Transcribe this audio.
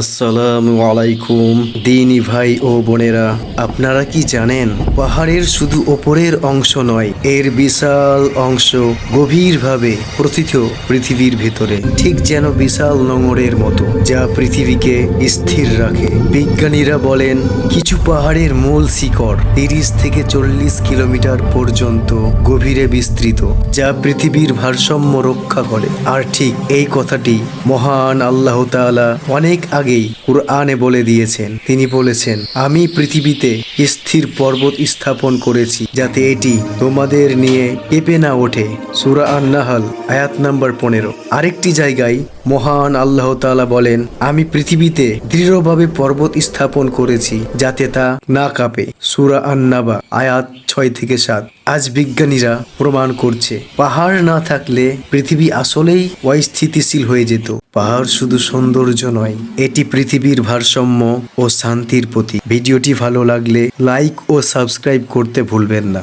আসসালামু আলাইকুম, দিনী ভাই ও বোনেরা। আপনারা কি জানেন, পাহাড়ের শুধু ওপরের অংশ নয়, এর বিশাল অংশ গভীরভাবে প্রথিত পৃথিবীর ভেতরে। ঠিক যেন বিশাল নোঙরের মতো, যা পৃথিবীকে স্থির রাখে। বিজ্ঞানীরা বলেন, কিছু পাহাড়ের মূল শিকড় তিরিশ থেকে চল্লিশ কিলোমিটার পর্যন্ত গভীরে বিস্তৃত, যা পৃথিবীর ভারসাম্য রক্ষা করে। আর ঠিক এই কথাটি মহান আল্লাহ তাআলা অনেক আগেই কুরআনে বলে দিয়েছেন। তিনি বলেছেন, আমি পৃথিবীতে স্থির পর্বত স্থাপন করেছি যাতে এটি তোমাদের নিয়ে কেঁপে না ওঠে। সুরা আন্নাহাল, আয়াত নাম্বার পনেরো। আরেকটি জায়গায় মহান আল্লাহ তাআলা বলেন, আমি পৃথিবীতে দৃঢ়ভাবে পর্বত স্থাপন করেছি যাতে তা না কাঁপে। সুরা আন্নাবা, আয়াত ছয় থেকে সাত। আজ বিজ্ঞানীরা প্রমাণ করছে, পাহাড় না থাকলে পৃথিবী আসলেই অস্থিতিশীল হয়ে যেত। পাহাড় শুধু সৌন্দর্য নয়, এটি পৃথিবীর ভারসাম্য ও শান্তির প্রতীক। ভিডিওটি ভালো লাগলে লাইক ও সাবস্ক্রাইব করতে ভুলবেন না।